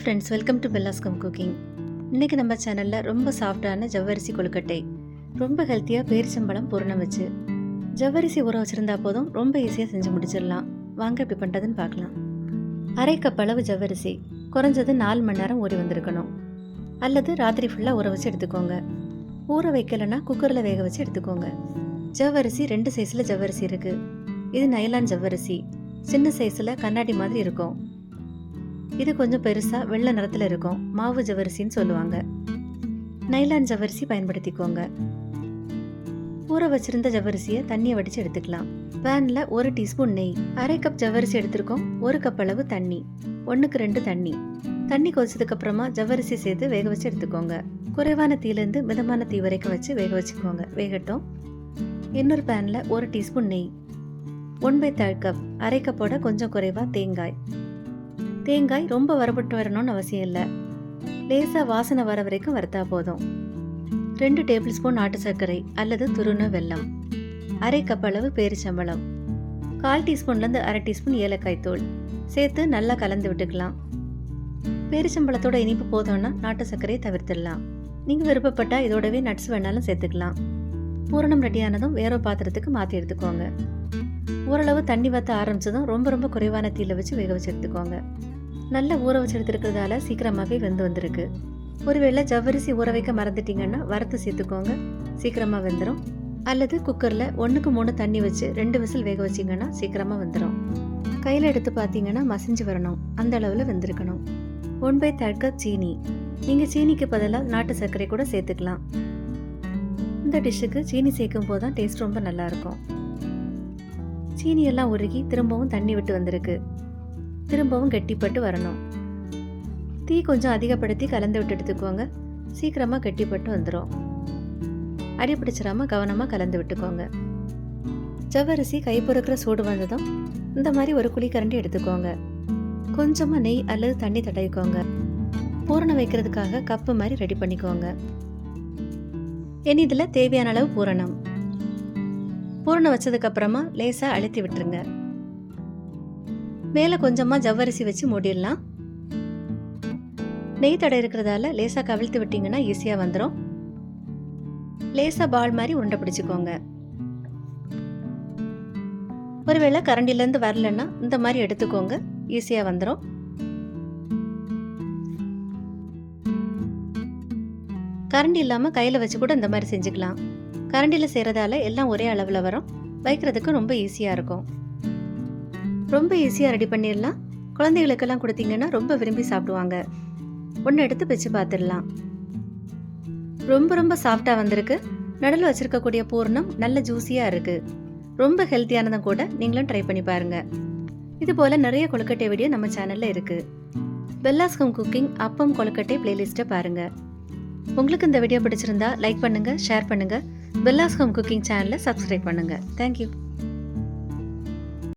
Friends welcome to பெல்லாஸ்கம் cooking இன்றைக்கி நம்ம சேனலில் ரொம்ப சாஃப்டான ஜவ்வரிசி கொழுக்கட்டை ரொம்ப ஹெல்த்தியாக பேரிச்சம்பழம் பூரணம் வச்சு ஜவ்வரிசி ஊற வச்சுருந்தா போதும் ரொம்ப ஈஸியாக செஞ்சு முடிச்சிடலாம். வாங்க இப்படி பண்ணுறதுன்னு பார்க்கலாம். அரை கப் அளவு ஜவ்வரிசி குறைஞ்சது நாலு மணி நேரம் ஊறி வந்திருக்கணும். அல்லது ராத்திரி ஃபுல்லாக ஊற வச்சு எடுத்துக்கோங்க. ஊற வைக்கலைன்னா குக்கரில் வேக வச்சு எடுத்துக்கோங்க. ஜவ்வரிசி ரெண்டு சைஸில் ஜவ்வரிசி இருக்குது இது நைலான் ஜவ்வரிசி. சின்ன சைஸில் கண்ணாடி மாதிரி இருக்கும். இது கொஞ்சம் பெருசாக வெள்ளை நிறத்தில் இருக்கும். மாவு ஜவரிசின்னு சொல்லுவாங்க. நைலான் ஜவரிசி பயன்படுத்திக்கோங்க. ஊற வச்சிருந்த ஜவரிசியை தண்ணியை வடித்து எடுத்துக்கலாம். பேனில் ஒரு டீஸ்பூன் நெய் அரை கப் ஜவரிசி எடுத்திருக்கோம் ஒரு கப் அளவு தண்ணி ஒன்றுக்கு ரெண்டு தண்ணி. தண்ணி கொதிச்சதுக்கு அப்புறமா ஜவ்வரிசி சேர்த்து வேக வச்சு எடுத்துக்கோங்க. குறைவான தீலேருந்து மிதமான தீ வரைக்கும் வச்சு வேக வச்சுக்கோங்க. வேகட்டும். இன்னொரு பேனில் ஒரு டீஸ்பூன் நெய் ஒன் பை தேர்ட் கப் அரை கப்போட கொஞ்சம் குறைவா தேங்காய். தேங்காய் ரொம்ப வரப்பட்டு வரணும்னு அவசியம் இல்லை. லேசாக வாசனை வர வரைக்கும் வறுத்தா போதும். ரெண்டு டேபிள் ஸ்பூன் நாட்டு சர்க்கரை அல்லது துருண வெல்லம். அரை கப் அளவு பேரிச்சம்பழம். கால் டீஸ்பூன்லேருந்து அரை டீஸ்பூன் ஏலக்காய் தூள். சேர்த்து நல்லா கலந்து விட்டுக்கலாம். பேரிச்சம்பழத்தோட இனிப்பு போதும்னா நாட்டு சர்க்கரையை தவிர்த்திடலாம். நீங்கள் விருப்பப்பட்டால் இதோடவே நட்ஸ் வேணாலும் சேர்த்துக்கலாம். பூரணம் ரெடியானதும் வேற பாத்திரத்துக்கு மாற்றி எடுத்துக்கோங்க. ஓரளவு தண்ணி வற்ற ஆரம்பிச்சதும் ரொம்ப ரொம்ப குறைவான தீயில் வச்சு வேக வச்சு எடுத்துக்கோங்க. நல்லா ஊற வச்சு எடுத்துருக்கிறதால சீக்கிரமாகவே வெந்து வந்திருக்கு. ஒருவேளை ஜவ்வரிசி ஊற வைக்க மறந்துட்டீங்கன்னா வறுத்து சேர்த்துக்கோங்க. சீக்கிரமாக வெந்துடும் அல்லது குக்கரில் ஒன்றுக்கு மூணு தண்ணி வச்சு ரெண்டு விசில் வேக வச்சிங்கன்னா சீக்கிரமாக வந்துடும் கையில் எடுத்து பார்த்தீங்கன்னா மசிஞ்சு வரணும். அந்த அளவில் வெந்திருக்கணும். ஒன் பை தேர்ட் கப் சீனி. நீங்கள் சீனிக்கு பதிலாக நாட்டு சர்க்கரை கூட சேர்த்துக்கலாம். இந்த டிஷ்ஷுக்கு சீனி சேர்க்கும் போது தான் டேஸ்ட் ரொம்ப நல்லா இருக்கும். உருகி திரும்பவும் தண்ணி விட்டு வந்திருக்கு. திரும்பவும் கெட்டிப்பட்டு வரணும். தீ கொஞ்சம் அதிகப்படுத்தி கலந்து விட்டு எடுத்துக்கோங்க சீக்கிரமாக கெட்டிப்பட்டு வந்துடும் அடி பிடிச்சிடாமல் கவனமாக கலந்து விட்டுக்கோங்க. ஜவ்வரிசி கை பொறுக்கிற சூடு வந்ததும் இந்த மாதிரி ஒரு குழிக்கரண்டி எடுத்துக்கோங்க. கொஞ்சமாக நெய் அல்லது தண்ணி தடவிக்கோங்க. பூரணம் வைக்கிறதுக்காக கப்பு மாதிரி ரெடி பண்ணிக்கோங்க. இனி இதில் தேவையான அளவு பூரணம். பூரணம் வச்சதுக்கப்புறமா லேசாக அழுத்தி விட்டுருங்க. மேலே கொஞ்சமாக ஜவ்வரிசி வச்சு மூடிடலாம். நெய் தடை இருக்கிறதால லேசாக கவிழ்த்து விட்டிங்கன்னா ஈஸியாக வந்துடும் லேசாக பால் மாதிரி உருண்டை பிடிச்சிக்கோங்க. ஒருவேளை கரண்டிலேருந்து வரலன்னா இந்த மாதிரி எடுத்துக்கோங்க. ஈஸியாக வந்துடும் கரண்டி இல்லாமல் கையில் வச்சு கூட இந்த மாதிரி செஞ்சுக்கலாம். கரண்டியில் செய்கிறதால எல்லாம் ஒரே அளவில் வரும். வைக்கிறதுக்கு ரொம்ப ஈஸியாக இருக்கும். ரொம்ப ஈஸியாக ரெடி பண்ணிடலாம் குழந்தைகளுக்கெல்லாம் கொடுத்தீங்கன்னா ரொம்ப விரும்பி சாப்பிடுவாங்க. ஒன்று எடுத்து வச்சு பார்த்துடலாம் ரொம்ப ரொம்ப சாஃப்டாக வந்திருக்கு. நடுவில் வச்சிருக்கக்கூடிய பூர்ணம் நல்ல ஜூஸியாக இருக்குது ரொம்ப ஹெல்த்தியானதும் கூட நீங்களும் ட்ரை பண்ணி பாருங்கள் இது போல் நிறைய கொழுக்கட்டை வீடியோ நம்ம சேனலில் இருக்குது பெல்லாஸ்கம் குக்கிங் அப்பம் கொழுக்கட்டை பிளேலிஸ்ட்டை பாருங்கள் உங்களுக்கு இந்த வீடியோ பிடிச்சிருந்தா லைக் பண்ணுங்கள் ஷேர் பண்ணுங்கள் பெல்லாஸ் ஹோம் குக்கிங் சேனலை சப்ஸ்கிரைப் பண்ணுங்கள் தேங்க்யூ